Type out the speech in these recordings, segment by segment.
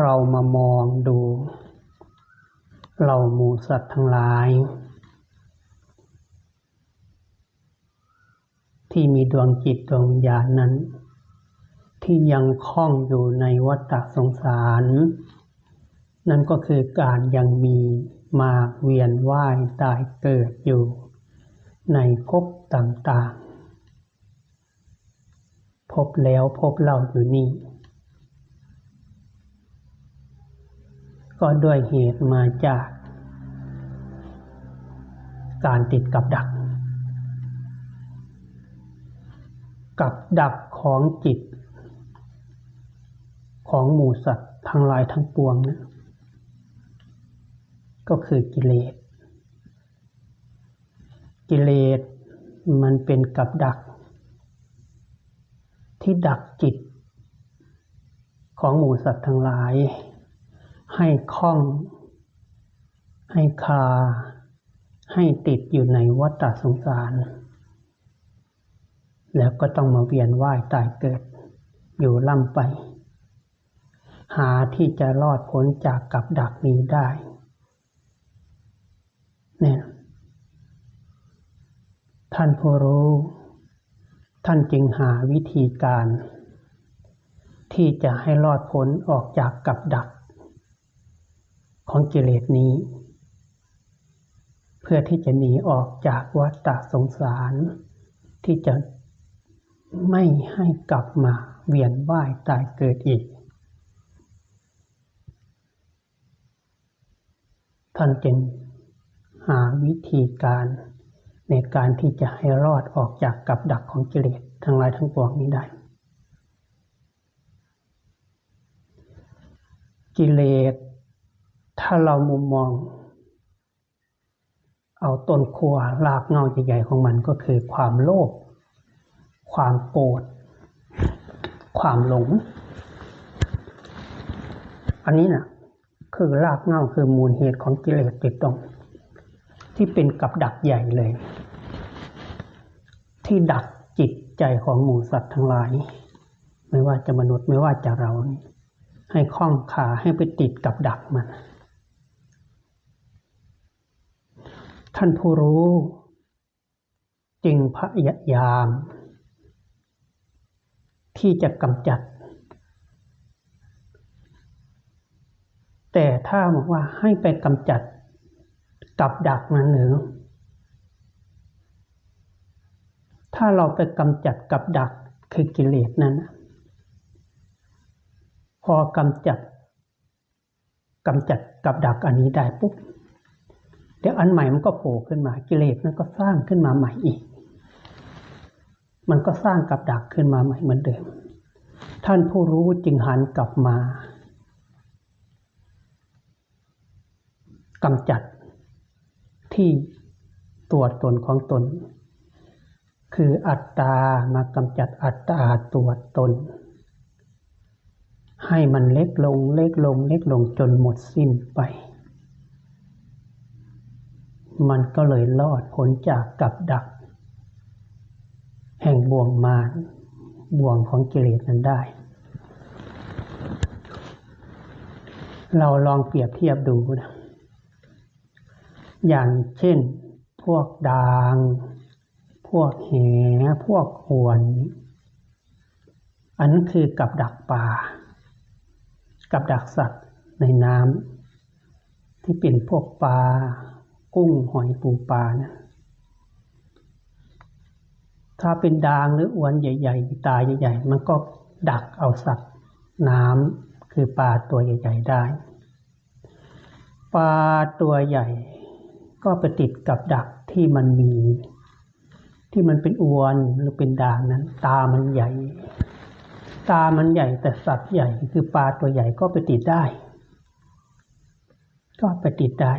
เรามามองดูเราหมูสัตว์ทั้งหลาย ที่มีดวงจิตดวงวิญญาณนั้น ที่ยังคล้องอยู่ในวัฏสงสาร นั่นก็คือการยังมีมาเวียนว่ายตายเกิดอยู่ ในภพต่างๆ พบแล้วพบเล่าอยู่นี่ ก็ด้วยเหตุมาจาก การติดกับดัก กับดักของจิต ของหมูสัตว์ทั้งหลายทั้งปวงนะก็คือกิเลส กิเลสมันเป็นกับดัก ที่ดักจิต ของหมูสัตว์ทั้งหลาย ให้คล้อง ให้คา ให้ติดอยู่ในวัฏสงสาร แล้วก็ต้องมาเวียนว่ายตายเกิด อยู่ล่ำไป หาที่จะรอดพ้นจากกับดักนี้ได้เนี่ยท่านผู้รู้ ท่านจึงหาวิธีการ ที่จะให้รอดพ้นออกจากกับดัก ของกิเลสนี้ เพื่อที่จะหนีออกจากวัฏสงสาร ที่จะไม่ให้กลับมาเวียนว่ายตายเกิดอีก ท่านจึงหาวิธีการในการที่จะให้รอดออกจากกับดักของกิเลสทั้งหลายทั้งปวงนี้ได้ กิเลส ถ้าเรามุมมอง เอาต้นขั้วรากเงาใหญ่ๆของมันก็คือความโลภความโกรธความหลง อันนี้นะคือรากเงาคือมูลเหตุของกิเลสติดตรงที่เป็นกับดักใหญ่เลย ที่ดักจิตใจของหมูสัตว์ทั้งหลาย ไม่ว่าจะมนุษย์ไม่ว่าจะเรานี่ให้คล้องขาให้ไปติดกับดักมัน ท่านผู้รู้ จึงพยายาม ที่จะกำจัด แต่ถ้าบอกว่าให้ไปกำจัดกับดักนั้นหรือถ้าเราไปกำจัดกับดักคือกิเลสนั้น พอกำจัดกำจัดกับดักอันนี้ได้ปุ๊บ เดี๋ยวอันใหม่มันก็โผล่ขึ้นมากิเลสนั้นก็สร้างขึ้นมาใหม่อีก มันก็สร้างกับดักขึ้นมาใหม่เหมือนเดิม ท่านผู้รู้จึงหันกลับมากำจัดที่ตัวตนของตน คืออัตตามากำจัดอัตตาตัวตน ให้มันเล็กลงเล็กลงเล็กลงจนหมดสิ้นไป มันก็เลยรอดพ้นจากกับดัก แห่งบ่วงมารบ่วงของกิเลสนั้นได้ เราลองเปรียบเทียบดูนะอย่างเช่น พวกดาง พวกแหพวกหวน อันนั้นคือกับดักป่า กับดักสัตว์ในน้ำที่เป็นพวกปลา กุ้งหอยปูปลานะถ้าเป็นดางหรืออวนใหญ่ ๆ ตาใหญ่ ๆ มันก็ดักเอาสัตว์น้ำคือปลาตัวใหญ่ ๆ ได้ปลาตัวใหญ่ ก็ไปติดกับดักที่มันมี ที่มันเป็นอวนหรือเป็นด่างนั้น ตามันใหญ่ ตามันใหญ่แต่สัตว์ใหญ่คือปลาตัวใหญ่ก็ไปติดได้ ก็ไปติดได้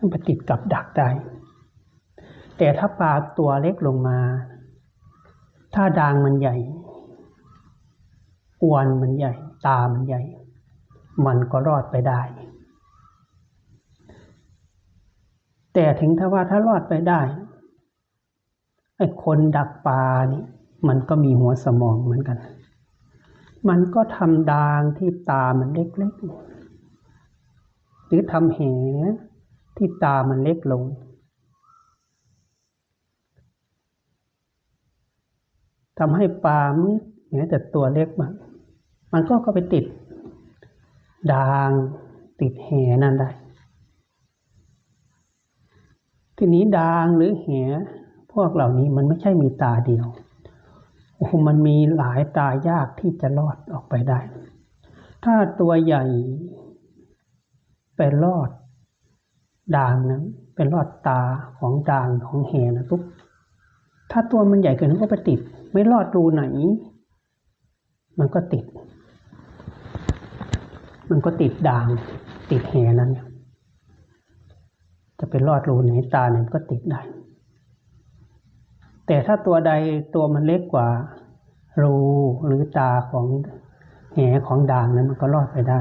มันไปติดกับดักได้ แต่ถ้าปลาตัวเล็กลงมา ถ้าดางมันใหญ่อวนมันใหญ่ ตามันใหญ่ มันก็รอดไปได้ แต่ถึงถ้าว่าถ้ารอดไปได้ไอ้คนดักปลานี่มันก็มีหัวสมองเหมือนกัน มันก็ทำดางที่ตามันเล็กๆ หรือทำแห ที่ตามันเล็กลง ทำให้ปลามืดแม้แต่ตัวเล็กมันมันก็ก็ไปติดดางติดแหนั่นได้ ทีนี้ดางหรือแหพวกเหล่านี้มันไม่ใช่มีตาเดียวโอ้มันมีหลายตายากที่จะรอดออกไปได้ ถ้าตัวใหญ่ไปรอด ด่างนั้นเป็นรอดตาของด่างของแหนะทุกถ้าตัวมันใหญ่เกินก็ไปติด ไม่รอดรูไหน มันก็ติด มันก็ติดด่าง ติดแหนั้น จะไปรอดรูไหนตาเนี่ยก็ติดได้ แต่ถ้าตัวใดตัวมันเล็กกว่า รูหรือตาของแหของด่างนั้นมันก็รอดไปได้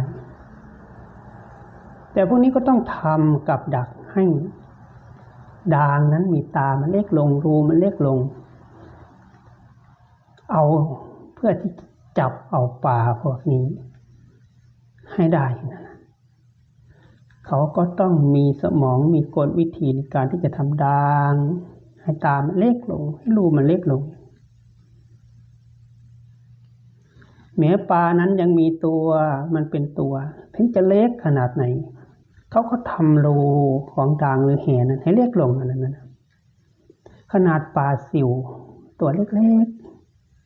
แต่พวกนี้ก็ต้องทำกับดักให้ดางนั้นมีตามันเล็กลงรูมันเล็กลง เอาเพื่อที่จับเอาปลาพวกนี้ ให้ได้นะเขาก็ต้องมีสมองมีกลวิธีในการที่จะทำดาง ให้ตามันเล็กลง ให้รูมันเล็กลงแม้ปลานั้นยังมีตัวมันเป็นตัวถึงจะเล็กขนาดไหน เขาก็ทำรูของด่างหรือแหนั้นให้เล็กลงอะไรนั้นขนาดปลาสิวตัวเล็ก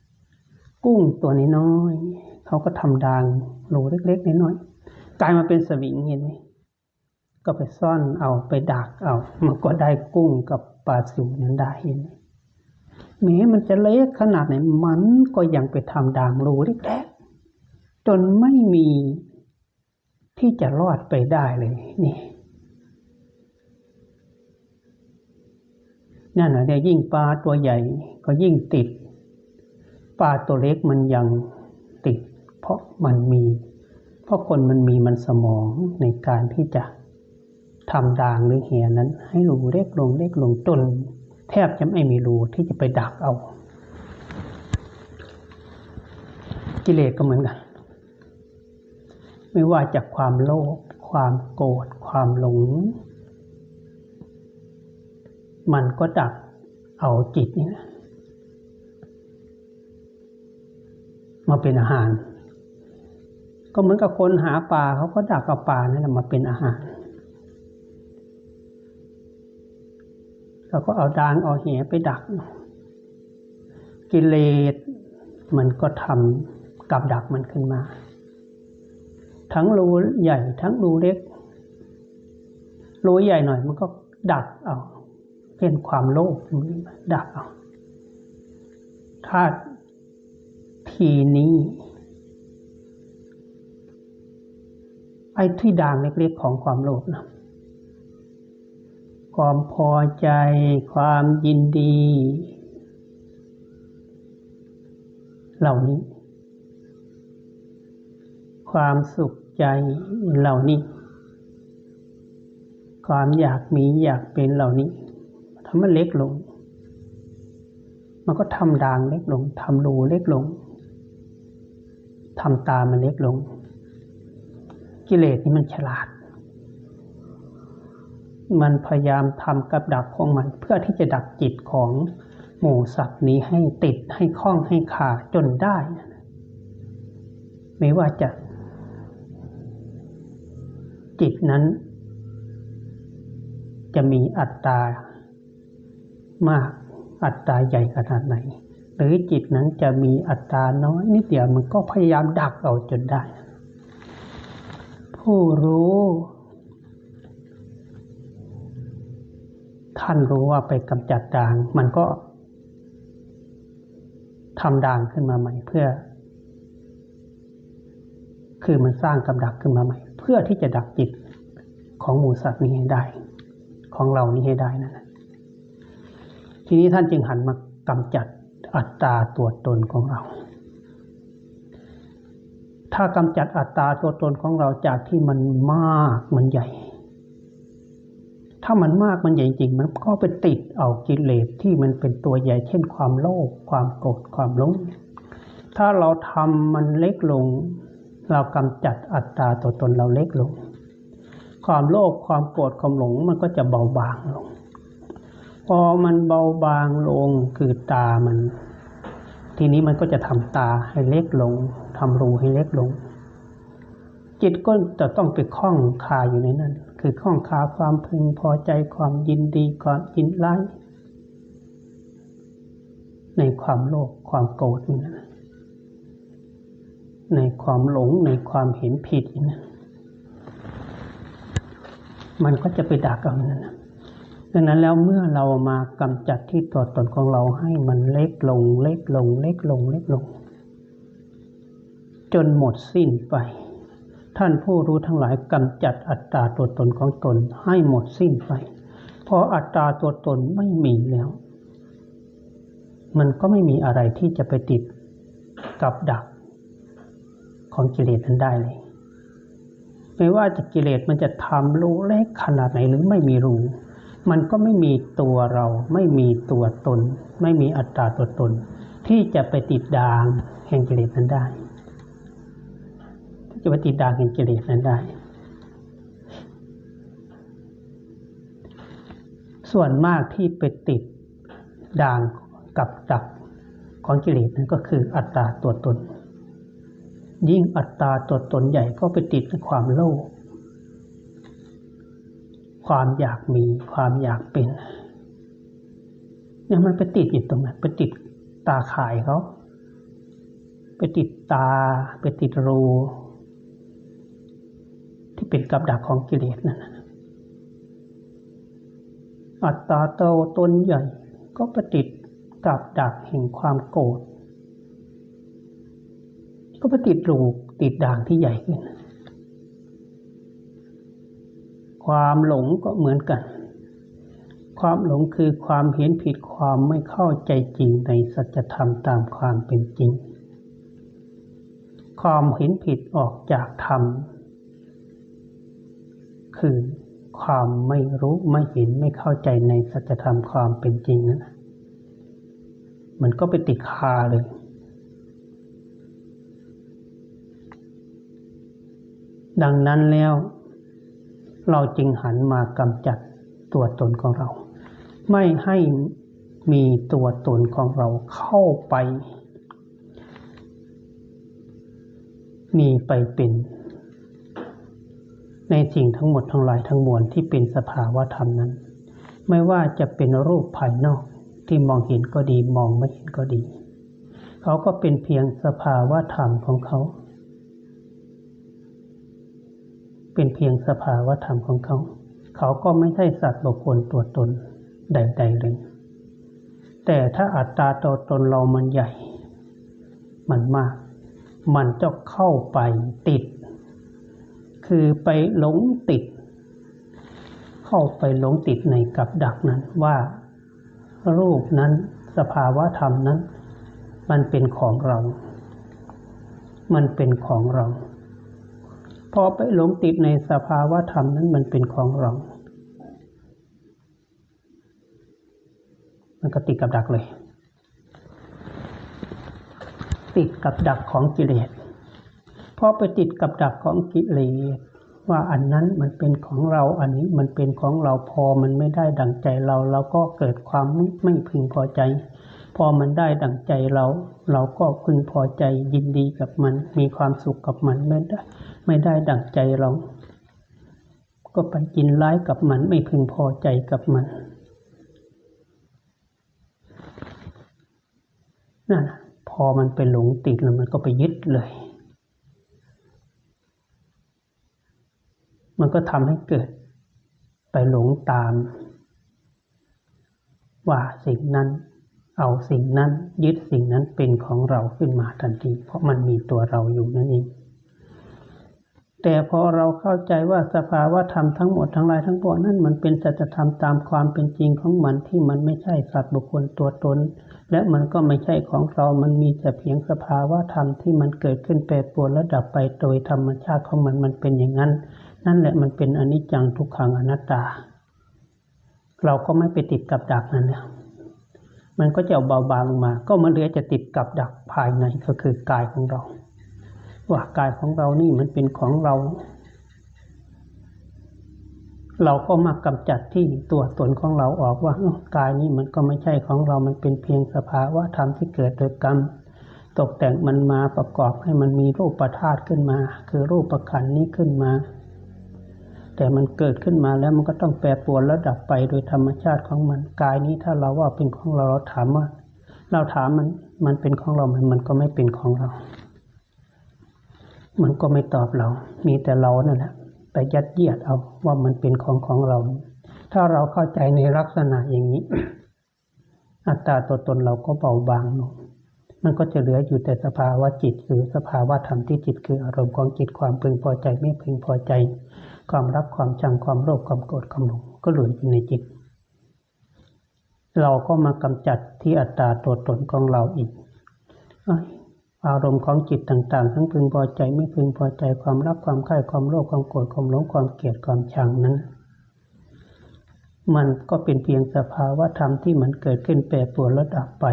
ๆ กุ้งตัวน้อยๆเขาก็ทำด่างรูเล็กๆน้อยๆกลายมาเป็นสวิงเห็นไหมก็ไปซ่อนเอาไปดักเอามันก็ได้กุ้งกับปลาสิวนั้นได้เห็นไหมแม้มันจะเล็กขนาดไหนมันก็ยังไปทำด่างรูเล็กๆจนไม่มี ที่จะรอดไปได้เลยนี่นั่นแหละเนี่ยยิ่งปลาตัวใหญ่ก็ยิ่งติด ปลาตัวเล็กมันยังติด เพราะมันมี เพราะคนมันมีมันสมองในการที่จะทำด่างหรือเหียนั้น ให้รูเล็กลงเล็กลงจนแทบจะไม่มีรูที่จะไปดักเอา กิเลสก็เหมือนกัน ไม่ว่าจากความโลภความโกรธความหลง มันก็ดักเอาจิตนี่นะมาเป็นอาหาร ก็เหมือนกับคนหาปลาเขาก็ดักเอาปลานั่นแหละมาเป็นอาหารเขาก็เอาดางเอาเหไปดัก กิเลสมันก็ทำกับดักมันขึ้นมา ทั้งรูใหญ่ทั้งรูเล็ก รูใหญ่หน่อยมันก็ดักเอาเป็นความโลภดักเอาถ้าทีนี้ไอ้ที่ด่างเล็กๆของความโลภนะความพอใจ ความยินดี เหล่านี้ ความสุขใจเหล่านี้ ความอยากมีอยากเป็นเหล่านี้ทำมันเล็กลง มันก็ทำด่างเล็กลงทำรูเล็กลงทำตามันเล็กลง กิเลสนี่มันฉลาด มันพยายามทำกับดักของมัน เพื่อที่จะดักจิตของหมูสัตว์นี้ให้ติดให้คล้องให้ขาจนได้ ไม่ว่าจะ จิตนั้น จะมีอัตตามากอัตตาใหญ่ขนาดไหน หรือจิตนั้นจะมีอัตตาน้อยนิดเดียวมันก็พยายามดักเอาจนได้ ผู้รู้ ท่านรู้ว่าไปกำจัดด่าง มันก็ทำด่างขึ้นมาใหม่เพื่อ คือมันสร้างกำดักขึ้นมาใหม่ เพื่อที่จะดับจิตของหมูสัตว์นี้ให้ได้ ของเรานี้ให้ได้นั่นทีนี้ท่านจึงหันมากำจัดอัตตาตัวตนของเรา ถ้ากำจัดอัตตาตัวตนของเราจากที่มันมากมันใหญ่ ถ้ามันมากมันใหญ่จริง มันก็ไปติดเอากิเลสที่มันเป็นตัวใหญ่ เช่นความโลภความโกรธความหลงถ้าเราทำมันเล็กลง เรากำจัดอัตตาตัวตนเราเล็กลง ความโลภความโกรธความหลงมันก็จะเบาบางลง พอมันเบาบางลงคือตามัน ทีนี้มันก็จะทำตาให้เล็กลงทำรูให้เล็กลง จิตก็จะต้องไปคล้องคาอยู่ในนั้น คือคล้องคาความพึงพอใจความยินดีความยินร้ายในความโลภความโกรธนี่นะ ในความหลงในความเห็นผิดนี่นะมันก็จะไปดักเอานั่นนะดังนั้นแล้วเมื่อเรามากำจัดที่ตัวตนของเราให้มันเล็กลง เล็กลง เล็กลง เล็กลง จนหมดสิ้นไป ท่านผู้รู้ทั้งหลายกำจัดอัตตาตัวตนของตนให้หมดสิ้นไป พออัตตาตัวตนไม่มีแล้ว มันก็ไม่มีอะไรที่จะไปติดกับดัก ของกิเลสนั้นได้เลยไม่ว่าจะกิเลสมันจะทำรู้เล็กขนาดไหนหรือไม่มีรู้ มันก็ไม่มีตัวเรา ไม่มีตัวตน ไม่มีอัตตาตัวตน ที่จะไปติดดางแห่งกิเลสนั้นได้ ที่จะไปติดดางแห่งกิเลสนั้นได้ ส่วนมากที่ไปติดด่างกับดักของกิเลสนั้นก็คืออัตตาตัวตน ยิ่งอัตตาตัวตนใหญ่ก็ไปติดความโลภความอยากมีความอยากเป็นเนี่ยมันไปติดอยู่ตรงนั้นไปติดตาข่ายเขาไปติดตา ไปติดรู ที่เป็นกับดักของกิเลสนั่นอัตตาโตตนใหญ่ก็ไปติดกับดักแห่งความโกรธ ก็ไปติดลูกติดด่างที่ใหญ่ขึ้น ความหลงก็เหมือนกัน ความหลงคือความเห็นผิดความไม่เข้าใจจริงในสัจธรรมตามความเป็นจริง ความเห็นผิดออกจากธรรม คือความไม่รู้ไม่เห็นไม่เข้าใจในสัจธรรมความเป็นจริงนั้นมันก็ไปติดคาเลย ดังนั้นแล้ว เราจึงหันมากำจัดตัวตนของเรา ไม่ให้มีตัวตนของเราเข้าไป มีไปเป็น ในสิ่งทั้งหมดทั้งหลายทั้งมวลที่เป็นสภาวะธรรมนั้น ไม่ว่าจะเป็นรูปภายนอกที่มองเห็นก็ดีมองไม่เห็นก็ดี เขาก็เป็นเพียงสภาวะธรรมของเขา เป็นเพียงสภาวะธรรมของเขา เขาก็ไม่ใช่สัตว์บุคคลตัวตนใดๆเลย แต่ถ้าอัตตาตัวตนเรามันใหญ่ มันมาก มันจะเข้าไปติด คือไปหลงติด เข้าไปหลงติดในกับดักนั้นว่า รูปนั้นสภาวะธรรมนั้น มันเป็นของเรา มันเป็นของเรา พอไปหลงติดในสภาวะธรรมนั้นมันเป็นของเรา มันก็ติดกับดักเลย ติดกับดักของกิเลสพอไปติดกับดักของกิเลสว่าอันนั้นมันเป็นของเราอันนี้มันเป็นของเราพอมันไม่ได้ดังใจเราเราก็เกิดความไม่พึงพอใจ พอมันได้ดังใจเรา เราก็พึงพอใจยินดีกับมัน มีความสุขกับมันไม่ได้ ไม่ได้ดั่งใจเรา ก็ไปกินร้ายกับมันไม่พึงพอใจกับมันนั่นพอมันไปหลงติดแล้วมันก็ไปยึดเลย มันก็ทำให้เกิด ไปหลงตาม ว่าสิ่งนั้น เอาสิ่งนั้น ยึดสิ่งนั้นเป็นของเราขึ้นมาทันที เพราะมันมีตัวเราอยู่นั่นเอง แต่พอเราเข้าใจว่าสภาวะธรรมทั้งหมดทั้งหลายทั้งปวงนั้นมันเป็นสัจธรรมตามความเป็นจริงของมันที่มันไม่ใช่สัตว์บุคคลตัวตน และมันก็ไม่ใช่ของเรา มันมีแต่เพียงสภาวะธรรมที่มันเกิดขึ้นแปรปรวนและดับไปโดยธรรมชาติของมันมันเป็นอย่างนั้น นั่นแหละมันเป็นอนิจจังทุกขังอนัตตา เราก็ไม่ไปติดกับดักนั้นนะมันก็จะเบาบางลงมา ก็มันเหลือจะติดกับดักภายในก็คือกายของเรา ว่ากายของเรานี่มันเป็นของเรา เราก็มากำจัดที่ตัวตนของเราออกว่ากายนี้มันก็ไม่ใช่ของเรา มันเป็นเพียงสภาวะธรรมที่เกิดโดยกรรม ตกแต่งมันมาประกอบให้มันมีรูปประธาตขึ้นมา คือรูปประขันนี้ขึ้นมา แต่มันเกิดขึ้นมาแล้วมันก็ต้องแปรปรวนแล้วดับไปโดยธรรมชาติของมันกายนี้ถ้าเราว่าเป็นของเราเราถามว่าเราถามมันมันเป็นของเราไหมมันก็ไม่เป็นของเรา มันก็ไม่ตอบเรา มีแต่เรานั่นแหละไปยัดเยียดเอาว่ามันเป็นของของเรา ถ้าเราเข้าใจในลักษณะอย่างนี้ อัตตาตัวตนเราก็เบาบางลงมันก็จะเหลืออยู่แต่สภาวะจิตคือสภาวะธรรมที่จิตคืออารมณ์ของจิตความพึงพอใจไม่พึงพอใจ ความรักความชังความโลภความโกรธความหลงก็เหลืออยู่ในจิต เราก็มากำจัดที่อัตตาตัวตนของเราอีก อารมณ์ของจิตต่างๆ ทั้งพึงพอใจไม่พึงพอใจความรักความใคร่ความโลภความโกรธความหลงความเกลียดความชังนั้น มันก็เป็นเพียงสภาวะธรรมที่มันเกิดขึ้นแปรปรวนแล้วดับไป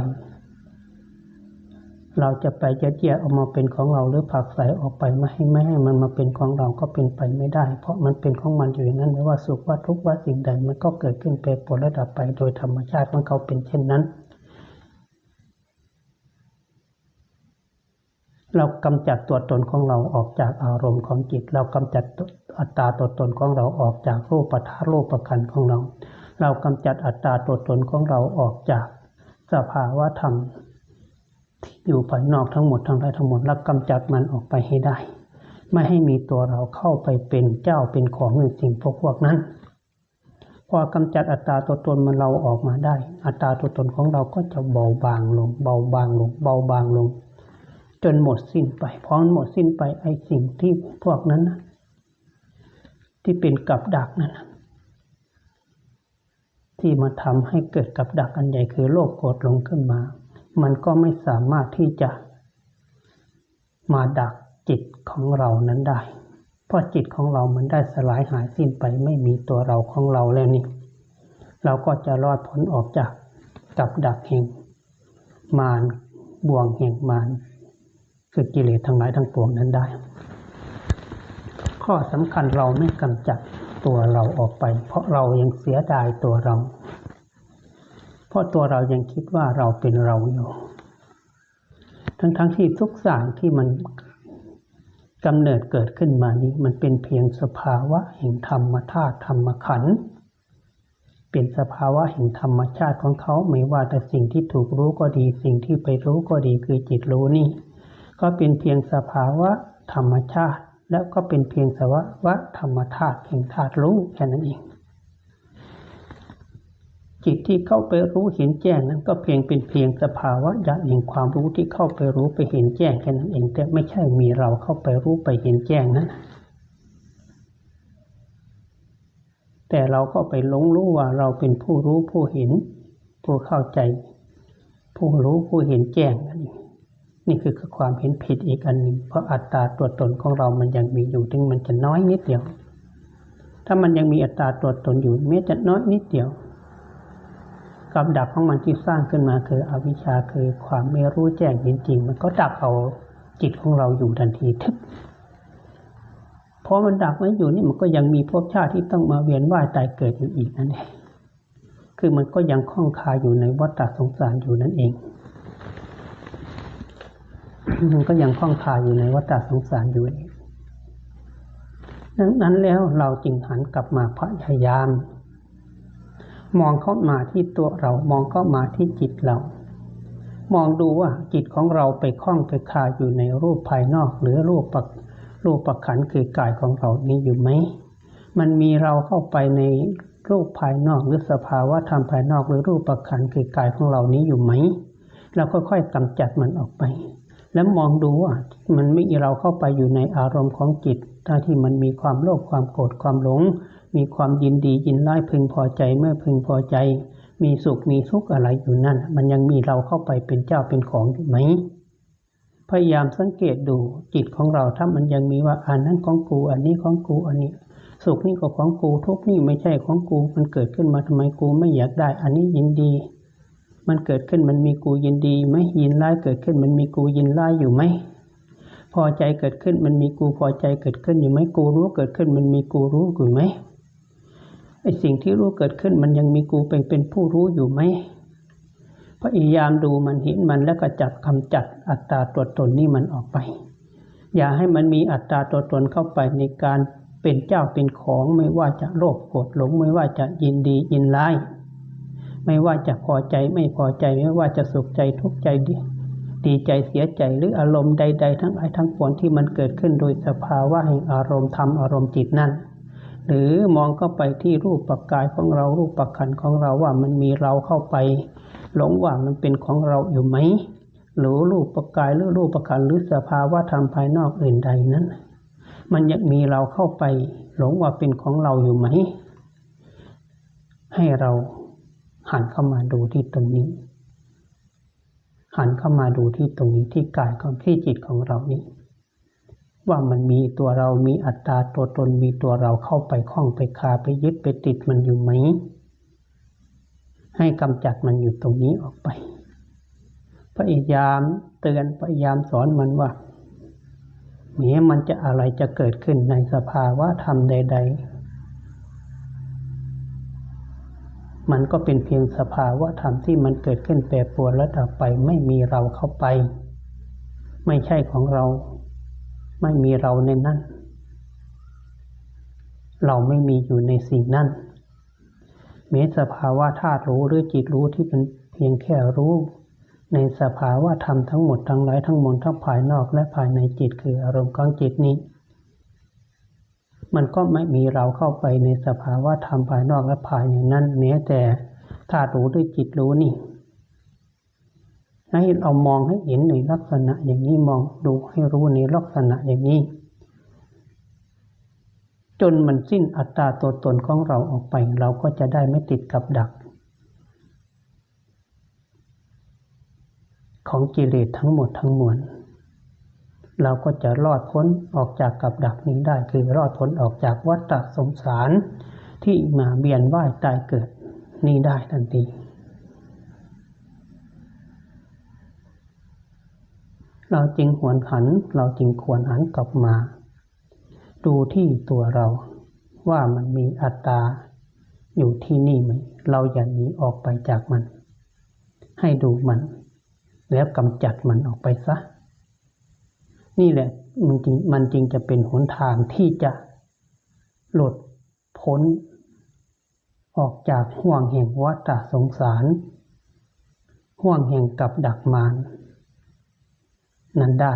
เราจะไปจะแยกออกมาเป็นของเราหรือผลักใสออกไปไม่ให้ไม่ให้มันมาเป็นของเราก็เป็นไปไม่ได้ เพราะมันเป็นของมันอยู่อย่างนั้นไม่ว่าสุขว่าทุกข์ว่าสิ่งใดมันก็เกิดขึ้นแปรปรวนแล้วดับไป โดยธรรมชาติของเขาเป็นเช่นนั้น เรากำจัดตัวตนของเราออกจากอารมณ์ของจิต เรากำจัดอัตตาตัวตนของเราออกจากรูปปัทรูปประคันของเรา เรากำจัดอัตตาตัวตนของเราออกจากสภาวะธรรมที่อยู่ภายนอกทั้งหมดทั้งหลายทั้งหมดแล้วกำจัดมันออกไปให้ได้ ไม่ให้มีตัวเราเข้าไปเป็นเจ้าเป็นของในสิ่งพวกพวกนั้น พอกำจัดอัตตาตัวตนมันเราออกมาได้ อัตตาตัวตนของเราก็จะเบาบางลง เบาบางลง เบาบางลง จนหมดสิ้นไปพอหมดสิ้นไปไอ้สิ่งที่พวกนั้นนะที่เป็นกับดักนั่นนะที่มาทำให้เกิดกับดักอันใหญ่คือโลภโกรธหลงขึ้นมา มันก็ไม่สามารถที่จะ มาดักจิตของเรานั้นได้ เพราะจิตของเรามันได้สลายหายสิ้นไปไม่มีตัวเราของเราแล้วนี่ เราก็จะรอดพ้นออกจากกับดักแห่ง มารบ่วงแห่งมาร คือกิเลสทั้งหลายทั้งปวงนั้นได้ ข้อสำคัญเราไม่กำจัดตัวเราออกไป เพราะเรายังเสียดายตัวเรา เพราะตัวเรายังคิดว่าเราเป็นเราอยู่ ทั้งๆทที่ทุกสิ่งที่มันกำเนิดเกิดขึ้นมานี้มันเป็นเพียงสภาวะแห่งธรรมธาตุธรรมขันธ์เป็นสภาวะแห่งธรรมชาติของเขาไม่ว่าแต่สิ่งที่ถูกรู้ก็ดี สิ่งที่ไปรู้ก็ดีคือจิตรู้นี่ ก็เป็นเพียงสภาวะธรรมชาติ แล้วก็เป็นเพียงสภาวะธรรมธาตุแห่งธาตุรู้แค่นั้นเอง จิตที่เข้าไปรู้เห็นแจ้งนั้นก็เพียงเป็นเพียงสภาวะญาณแห่งความรู้ที่เข้าไปรู้ไปเห็นแจ้งแค่นั้นเอง แต่ไม่ใช่มีเราเข้าไปรู้ไปเห็นแจ้งนั้นแต่เราก็ไปหลงรู้ว่าเราเป็นผู้รู้ผู้เห็น ผู้เข้าใจ ผู้รู้ผู้เห็นแจ้งนั่นเอง นี่คือความเห็นผิดอีกอันหนึ่งเพราะอัตตาตัวตนของเรามันยังมีอยู่ถึงมันจะน้อยนิดเดียว ถ้ามันยังมีอัตตาตัวตนอยู่แม้จะน้อยนิดเดียวกับดักของมันที่สร้างขึ้นมาคืออวิชชาคือความไม่รู้แจ้งเห็นจริง มันก็ดักเอาจิตของเราอยู่ทันทีทึบพอมันดักไว้อยู่นี่มันก็ยังมีภพชาติที่ต้องมาเวียนว่ายตายเกิดอยู่อีกนั่นเองคือมันก็ยังคล้องคาอยู่ในวัฏสงสารอยู่นั่นเอง มันก็ยังคล้องคาอยู่ในวัฏสงสารอยู่เองดังนั้นแล้วเราจึงหันกลับมาพยายาม มองเข้ามาที่ตัวเรามองเข้ามาที่จิตเรา มองดูว่าจิตของเราไปคล้องไปคาอยู่ในรูปภายนอก หรือรูปปักรูปประขันคือกายของเรานี้อยู่ไหม มันมีเราเข้าไปในรูปภายนอกหรือสภาวะธรรมภายนอกหรือรูปประขันคือกายของเรานี้อยู่ไหม เราค่อยๆกำจัดมันออกไป แล้วมองดูว่ามันไม่มีเราเข้าไปอยู่ในอารมณ์ของจิต ถ้าที่มันมีความโลภความโกรธความหลง มีความยินดียินร้ายพึงพอใจเมื่อพึงพอใจ มีสุขมีทุกข์อะไรอยู่นั่น มันยังมีเราเข้าไปเป็นเจ้าเป็นของอยู่ไหมพยายามสังเกตดูจิตของเราถ้ามันยังมีว่าอันนั้นของกูอันนี้ของกูอันนี้สุขนี่ก็ของกูทุกข์นี่ไม่ใช่ของกูมันเกิดขึ้นมาทำไมกูไม่อยากได้ อันนี้ยินดี มันเกิดขึ้นมันมีกูยินดีไหมยินร้ายเกิดขึ้นมันมีกูยินร้ายอยู่ไหมพอใจเกิดขึ้นมันมีกูพอใจเกิดขึ้นอยู่ไหมกูรู้เกิดขึ้นมันมีกูรู้อยู่ไหมไอสิ่งที่รู้เกิดขึ้นมันยังมีกูเป็นเป็นผู้รู้อยู่ไหมพยายามดูมันเห็นมันแล้วก็จับคำจัดอัตตาตัวตนนี่มันออกไป อย่าให้มันมีอัตตาตัวตนเข้าไปในการเป็นเจ้าเป็นของไม่ว่าจะโลภโกรธหลงไม่ว่าจะยินดียินร้าย ไม่ว่าจะพอใจไม่พอใจไม่ว่าจะสุขใจทุกข์ใจดีใจเสียใจหรืออารมณ์ใด ๆ ทั้งหลายทั้งปวงที่มันเกิดขึ้นโดยสภาวะแห่งอารมณ์ธรรมอารมณ์จิตนั่นหรือมองเข้าไปที่รูปปักกายของเรารูปปักขันของเราว่ามันมีเราเข้าไป หลงว่ามันเป็นของเราอยู่ไหมหรือรูปปักกายหรือรูปปักขันหรือสภาวะธรรมภายนอกอื่นใดนั้น มันยังมีเราเข้าไป หลงว่าเป็นของเราอยู่ไหม ให้เรา หันเข้ามาดูที่ตรงนี้ หันเข้ามาดูที่ตรงนี้ที่กายของที่จิตของเรานี้ ว่ามันมีตัวเรามีอัตตาตัวตนมีตัวเราเข้าไปคล้องไปคาไปยึดไปติดมันอยู่ไหม ให้กำจัดมันอยู่ตรงนี้ออกไป พยายามเตือนพยายามสอนมันว่าแม้มันจะอะไรจะเกิดขึ้นในสภาวะธรรมใด ๆ มันก็เป็นเพียงสภาวะธรรมที่มันเกิดขึ้นแปรปรวนและดับไปไม่มีเราเข้าไป ไม่ใช่ของเรา ไม่มีเราในนั้น เราไม่มีอยู่ในสิ่งนั้นแม้สภาวะธาตุรู้หรือจิตรู้ที่เป็นเพียงแค่รู้ ในสภาวะธรรมทั้งหมดทั้งหลายทั้งมวลทั้งภายนอกและภายในจิตคืออารมณ์ของจิตนี้ มันก็ไม่มีเราเข้าไปในสภาวะธรรมภายนอกและภายในนั้นแม้แต่ธาตุรู้หรือจิตรู้นี่ให้เรามองให้เห็นในลักษณะอย่างนี้มองดูให้รู้ในลักษณะอย่างนี้ จนมันสิ้นอัตตาตัวตนของเราออกไป เราก็จะได้ไม่ติดกับดัก ของกิเลสทั้งหมดทั้งมวล เราก็จะรอดพ้นออกจากกับดักนี้ได้ คือรอดพ้นออกจากวัฏสงสารที่มาเบียนว่ายตายเกิดนี้ได้ทันทีเราจึงหวนหันเราจึงควรหันกลับมา ดูที่ตัวเราว่ามันมีอัตตา อยู่ที่นี่ไหมเราอย่าหนีออกไปจากมัน ให้ดูมัน แล้วกำจัดมันออกไปซะ นี่แหละมันจริงมันจริงจะเป็นหนทางที่จะหลุดพ้น ออกจากห่วงแห่งวัฏสงสาร ห่วงแห่งกับดักมารนั้นได้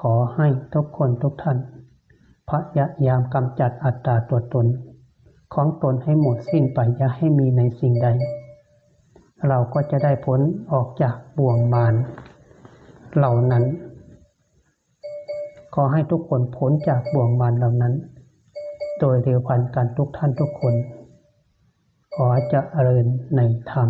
ขอให้ทุกคนทุกท่าน พยายามกำจัดอัตตาตัวตน ของตนให้หมดสิ้นไปอย่าให้มีในสิ่งใด เราก็จะได้พ้นออกจากบ่วงมารเหล่านั้น ขอให้ทุกคนพ้นจากบ่วงมารเหล่านั้น โดยเร็วพันกันทุกท่านทุกคน ขอจะเริญในธรรม